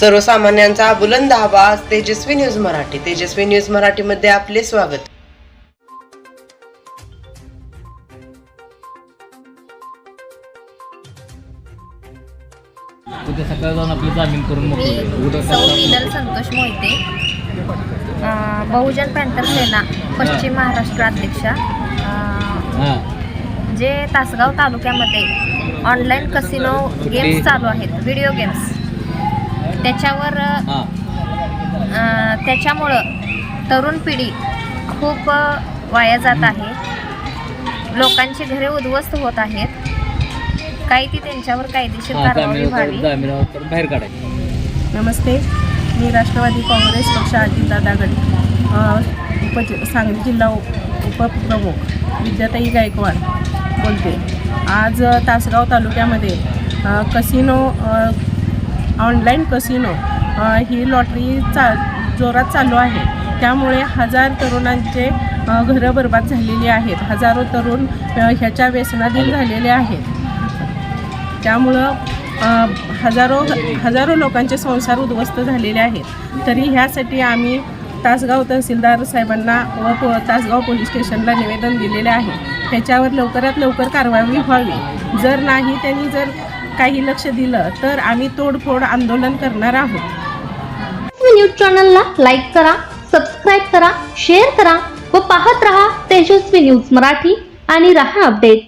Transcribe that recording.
सर्वसामान्यांचा बुलंद आवाज तेजस्वी न्यूज मराठी. तेजस्वी न्यूज मराठीमध्ये आपले स्वागत. उद्या सकाळी जाऊन आपली जामीन करून. मी सौ संतोष मोहिते. अं, बहुजन पॅन्थर सेना पश्चिम महाराष्ट्र अध्यक्षा. अं, हां. जे तासगाव तालुक्यामध्ये ऑनलाईन कसिनो गेम्स चालू आहेत व्हिडिओ गेम्स त्याच्यावर अं, त्याच्यामुळं तरुण पिढी खूप वाया जात आहे. लोकांची घरे उद्ध्वस्त होत आहेत. काही ती त्यांच्यावर कायदेशीर कारवाई व्हावी. बाहेर काढायचं. नमस्ते. मी राष्ट्रवादी काँग्रेस पक्ष अजितदादा गट. अ, उप सांगली जिल्हा उप- उपप्रमुख विद्याताई गायकवाड बोलते. आज तासगाव तालुक्यामध्ये कसिनो ऑनलाईन कसिनो ही लॉटरी चा जोरात चालू आहे. त्यामुळे हजार तरुणांचे घरं बर्बाद झालेली आहेत. हजारो तरुण ह्याच्या व्यसनाधीन झालेले आहेत. त्यामुळं हजारो हजारो लोकांचे संसार उद्ध्वस्त झालेले आहेत. तरी ह्यासाठी आम्ही तासगाव तहसीलदार साहेबांना व पो तासगाव पोलीस स्टेशनला निवेदन दिलेले आहे. त्याच्यावर लवकरात लवकर कारवाई व्हावी. जर नाही त्यांनी जर काही लक्ष दिलं तर आम्ही तोडफोड आंदोलन करणार आहोत. न्यूज चॅनलला लाईक करा सबस्क्राईब करा शेअर करा व पाहत रहा तेजस्वी न्यूज मराठी आणि रहा अपडेट